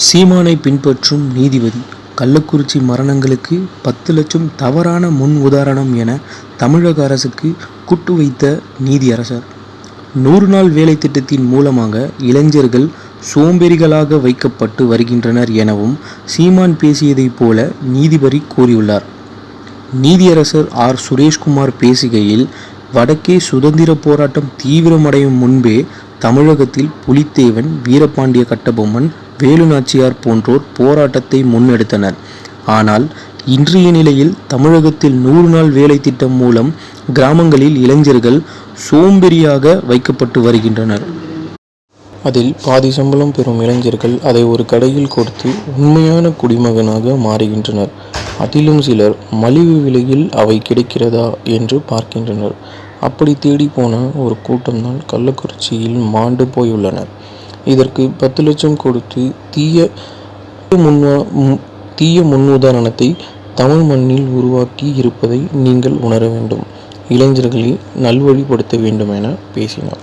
சீமானை பின்பற்றும் நீதிபதி. கள்ளக்குறிச்சி மரணங்களுக்கு பத்து லட்சம் தவறான முன் உதாரணம் என தமிழக அரசுக்கு குட்டு வைத்த நீதியரசர். நூறு நாள் வேலை திட்டத்தின் மூலமாக இளைஞர்கள் சோம்பேறிகளாக வைக்கப்பட்டு வருகின்றனர் எனவும் சீமான் பேசியதைப் போல நீதிபதி கூறியுள்ளார். நீதியரசர் ஆர். சுரேஷ்குமார் பேசுகையில் வடக்கே சுதந்திர போராட்டம் தீவிரமடையும் முன்பே தமிழகத்தில் புலித்தேவன் வீரபாண்டிய கட்டபொம்மன் வேலுநாச்சியார் போன்றோர் போராட்டத்தை முன்னெடுத்தனர். ஆனால் இன்றைய நிலையில் தமிழகத்தில் நூறு நாள் வேலை திட்டம் மூலம் கிராமங்களில் இளைஞர்கள் சோம்பேறியாக வைக்கப்பட்டு வருகின்றனர். அதில் பாதி சம்பளம் பெறும் இளைஞர்கள் அதை ஒரு கடையில் கொடுத்து உண்மையான குடிமகனாக மாறுகின்றனர். அதிலும் சிலர் மலிவு விலையில் அவை கிடைக்கிறதா என்று பார்க்கின்றனர். அப்படி தேடி போன ஒரு கூட்டம்தான் கள்ளக்குறிச்சியில் மாண்டு போயுள்ளனர். இதற்கு பத்து லட்சம் கொடுத்து தீய முன்வா தீய முன்னுதாரணத்தை தமிழ் மண்ணில் உருவாக்கி இருப்பதை நீங்கள் உணர வேண்டும். இளைஞர்களை நல்வழிப்படுத்த வேண்டும் என பேசினார்.